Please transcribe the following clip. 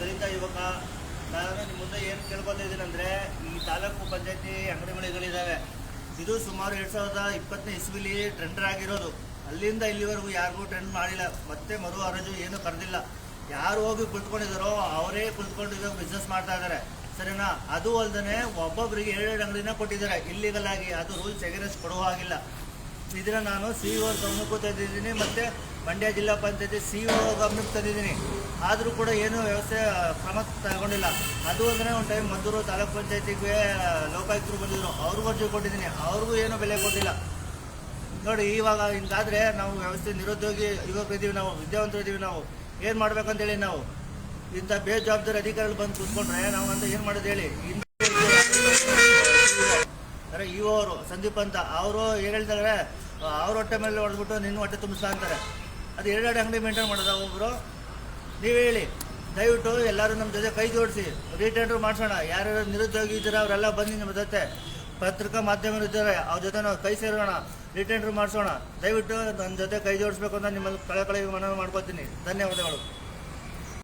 ದಲಿತ ಯುವಕ, ನಾನು ನಿಮ್ಮ ಮುಂದೆ ಏನು ಕೇಳ್ಕೊತಾ ಇದ್ದೀನಂದ್ರೆ ಈ ತಾಲೂಕು ಪಂಚಾಯತಿ ಅಂಗಡಿಗಳಿದ್ದಾವೆ ಇದು ಸುಮಾರು ಎರಡು ಸಾವಿರದ ಇಪ್ಪತ್ತನೇ ಇಸ್ವಿಲಿ ಟ್ರೆಂಡರ್ ಆಗಿರೋದು. ಅಲ್ಲಿಂದ ಇಲ್ಲಿವರೆಗೂ ಯಾರಿಗೂ ಟ್ರೆಂಡ್ ಮಾಡಿಲ್ಲ. ಮತ್ತೆ ಮರು ಹರಾಜು ಏನು ಕರೆದಿಲ್ಲ. ಯಾರು ಹೋಗಿ ಕುಳಿತುಕೊಂಡಿದ್ದಾರೋ ಅವರೇ ಕುಳಿತುಕೊಂಡು ಇವಾಗ ಬಿಸ್ನೆಸ್ ಮಾಡ್ತಾ ಇದ್ದಾರೆ ಸರಿನಾ? ಅದು ಅಲ್ಲದೆ ಒಬ್ಬೊಬ್ಬರಿಗೆ ಏಳೆರಡು ಅಂಗಡಿನ ಕೊಟ್ಟಿದ್ದಾರೆ. ಇಲ್ಲಿಗಲ್ ಆಗಿ. ಅದು ರೂಲ್ಸ್ ಎಗರೆಸ್ಟ್ ಕೊಡುವ ಹಾಗಿಲ್ಲ. ಇದನ್ನ ನಾನು ಸಿ ಒ ಗಮನಕ್ಕೂ ತಂದಿದ್ದೀನಿ ಮತ್ತು ಮಂಡ್ಯ ಜಿಲ್ಲಾ ಪಂಚಾಯತಿ ಸಿ ಒ ಗಮನಕ್ಕೆ ತಂದಿದ್ದೀನಿ. ಆದರೂ ಕೂಡ ಏನು ವ್ಯವಸ್ಥೆ, ಕ್ರಮ ತಗೊಂಡಿಲ್ಲ. ಅದು ಅಂದರೆ ಒಂದು ಟೈಮ್ ಮದ್ದೂರು ತಾಲೂಕ್ ಪಂಚಾಯತಿಗೆ ಲೋಕಾಯುಕ್ತರು ಬಂದಿದ್ದರು ಅವ್ರಿಗೂ ಅರ್ಜಿ ಕೊಟ್ಟಿದ್ದೀನಿ. ಅವ್ರಿಗೂ ಏನೂ ಬೆಲೆ ಕೊಟ್ಟಿಲ್ಲ. ನೋಡಿ, ಇವಾಗ ಹಿಂಗಾದರೆ ನಾವು ವ್ಯವಸ್ಥೆ ನಿರುದ್ಯೋಗಿ ಯುವಕರು ಇದ್ದೀವಿ ನಾವು, ವಿದ್ಯಾವಂತರು ಇದ್ದೀವಿ ನಾವು. ಏನು ಮಾಡ್ಬೇಕಂತೇಳಿ ನಾವು. ಇಂಥ ಬೇಜವಾಬ್ದಾರಿ ಅಧಿಕಾರಿಗಳು ಬಂದು ಕೂತ್ಕೊಂಡ್ರೆ ನಾವು ಅಂತ ಏನು ಮಾಡೋದು ಹೇಳಿ? ಅವರು, ಸಂದೀಪ್ ಅಂತ. ಅವರು ಏನು ಹೇಳ್ತಾರೆ ಅವ್ರ ಹೊಟ್ಟೆ ಮೇಲೆ ಹೊಡೆದ್ಬಿಟ್ಟು ನಿನ್ನ ಹೊಟ್ಟೆ ತುಂಬಿಸ್ತಾ ಅಂತಾರೆ. ಅದು ಎರಡೆರಡು ಅಂಗಡಿ ಮೇಂಟೈನ್ ಮಾಡೋದು ಒಬ್ಬರು ನೀವು ಹೇಳಿ. ದಯವಿಟ್ಟು ಎಲ್ಲರೂ ನಮ್ಮ ಜೊತೆ ಕೈ ಜೋಡಿಸಿ. ರೀಟೆಂಡರ್ ಮಾಡಿಸೋಣ. ಯಾರ್ಯಾರು ನಿರುದ್ಯೋಗಿ ಇದ್ದಾರೆ, ಅವರೆಲ್ಲ ಬಂದು ನಿಮ್ಮ ಜೊತೆ. ಪತ್ರಿಕಾ ಮಾಧ್ಯಮರು ಇದ್ದಾರೆ, ಅವ್ರ ಜೊತೆ ನಾವು ಕೈ ಸೇರೋಣ. ರೀಟೆಂಡರ್ ಮಾಡಿಸೋಣ. ದಯವಿಟ್ಟು ನನ್ನ ಜೊತೆ ಕೈ ಜೋಡಿಸ್ಬೇಕು ಅಂತ ನಿಮ್ಮಲ್ಲಿ ಕಳೆ ಕಳೆ ಮನವಿ ಮಾಡ್ಕೊತೀನಿ. ಧನ್ಯವಾದಗಳು.